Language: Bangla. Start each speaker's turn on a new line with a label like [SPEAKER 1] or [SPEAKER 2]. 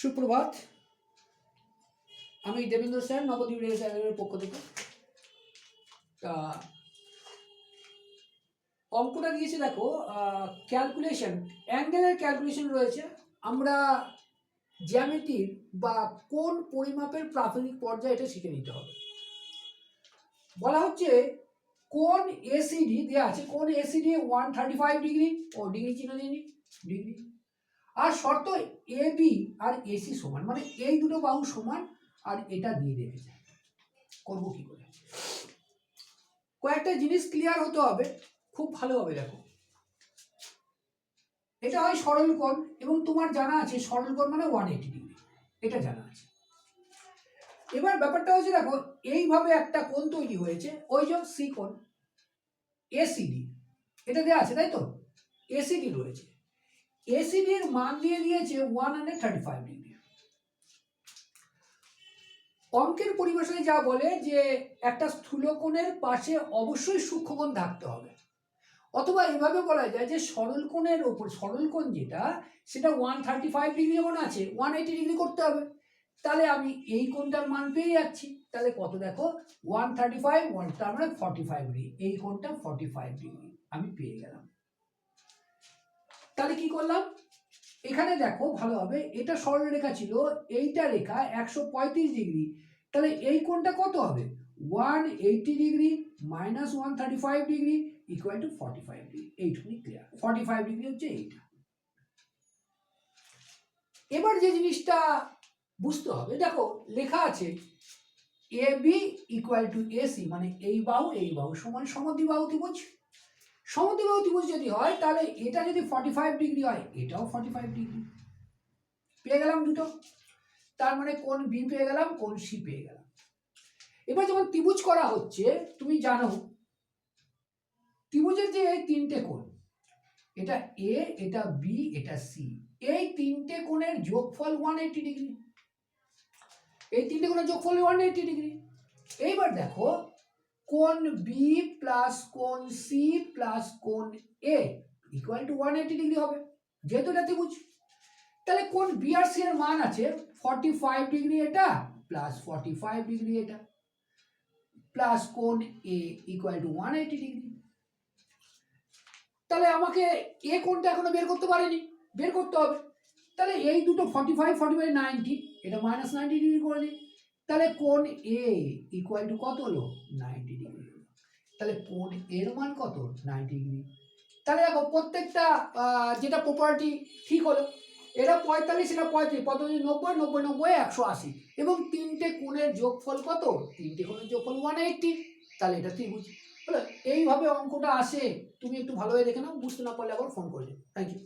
[SPEAKER 1] সুপ্রভাত। আমি দেবেন্দ্র স্যার নবদ্বীপ রেল স্যারের পক্ষ থেকে। তা, অঙ্কটা দিয়েছে দেখো ক্যালকুলেশন অ্যাঙ্গেলের ক্যালকুলেশন রয়েছে। আমরা জ্যামিতির বা কোন পরিমাপের প্রাথমিক পর্যায়ে এটা শিখে নিতে হবে। বলা হচ্ছে কোন এসিডি দেওয়া আছে, কোন ACD one thirty five degree ও ডিগ্রি চিহ্ন দিয়ে ডিগ্রি আর শর্ত এ বি আর এসি সমান। মানে এই দুটো বাহু সমান আর এটা দিয়ে রেখেছে করব কি করে? কয়েকটা জিনিস ক্লিয়ার হতে হবে। খুব ভালোভাবে দেখো। এটা হয় সরল কোণ এবং তোমার জানা আছে সরল কোণ মানে ওয়ান এইটি ডিগ্রি এটা জানা আছে। এবার ব্যাপারটা হচ্ছে, দেখো, এইভাবে একটা কোণ তৈরি হয়েছে, ওই যে সি কোণ এসিডি এটা দেওয়া আছে, তাই তো? এসিডি রয়েছে। এসিডির মান দিয়ে দিয়েছে one hundred thirty five degree অঙ্কের পরিভাষায় যা বলে যে একটা স্থূলকোণের পাশে অবশ্যই সূক্ষ্মকোণ থাকতে হবে। অথবা এভাবে বলা যায় যে সরল কোণের ওপর, সরল কোণ যেটা, সেটা ওয়ান থার্টি ফাইভ ডিগ্রি যখন আছে ওয়ান এইটি ডিগ্রি করতে হবে। তাহলে আমি এই কোণটার মান পেয়ে যাচ্ছি। তাহলে কত দেখো? ওয়ান থার্টি ফাইভ ওয়ান তার মানে ফর্টি ফাইভ ডিগ্রি এই কোণটা ফর্টি ফাইভ ডিগ্রি আমি পেয়ে গেলাম। তাহলে কি করলাম? এখানে দেখো ভালোভাবে এটা সরলরেখা ছিল, এইটা রেখা একশো পঁয়ত্রিশ ডিগ্রি। তাহলে এই কোণটা কত হবে? One eighty degree minus one thirty five degree equal to forty five degree. এইটুকুনি ক্লিয়ার ফর্টি ফাইভ ডিগ্রি হচ্ছে এইটা। এবার যে জিনিসটা বুঝতে হবে, দেখো লেখা আছে A B equal to AC মানে এই বাহু এই বাহু সমান সমদ্বিবাহু ত্রিভুজ। সমদ্বিবাহু ত্রিভুজ যদি হয়, তাহলে এটা যদি ফর্টি ফাইভ ডিগ্রি হয়, এটাও ফর্টি ফাইভ ডিগ্রি পেয়ে গেলাম দুটো। তার মানে কোন বি পেয়ে গেলাম, কোন সি পেয়ে গেলাম। এবার যখন ত্রিভুজ করা হচ্ছে, তুমি জানো, ত্রিভুজের যে এই তিনটে কোণ, এটা এ এটা বি এটা সি এই তিনটে কোণের যোগফল ওয়ান এইটি ডিগ্রি এই তিনটে কোণের যোগফল ওয়ান এইটি ডিগ্রি এইবার দেখো কোণ বি প্লাস কোন সি প্লাস কোন A equal to one eighty degree হবে। যেহেতু এটা ত্রিভুজ, তাহলে কোন বি আর সি এর মান আছে? ফর্টি ফাইভ ডিগ্রি এটা প্লাস ফর্টি ফাইভ ডিগ্রি এটা। প্লাস কোন A equal to one eighty degree তাহলে আমাকে এ কোনটা এখনও বের করতে পারেনি? বের করতে হবে। তাহলে এই দুটো forty five forty five ninety এটা মাইনাস নাইনটি ডিগ্রি করে দিই। তাহলে কোন এ ইকুয়াল টু কত হলো? নাইনটি ডিগ্রি তাহলে কোন এর মান কত? নাইনটি ডিগ্রি তাহলে দেখো প্রত্যেকটা যেটা প্রপার্টি ঠিক হলো, এটা পঁয়তাল্লিশ, এটা পঁয়ত্রিশ পঁয়তাল্লিশ নব্বই নব্বই নব্বই, একশো আশি। এবং তিনটে কোণের যোগফল কত? তিনটে কোণের যোগফল ওয়ান এইটটি তাহলে এটা ত্রিভুজ। হলো এইভাবে অঙ্কটা আসে, তুমি একটু ভালোভাবে দেখে নাও, বুঝতে না পারলে আবার ফোন করে থ্যাংক ইউ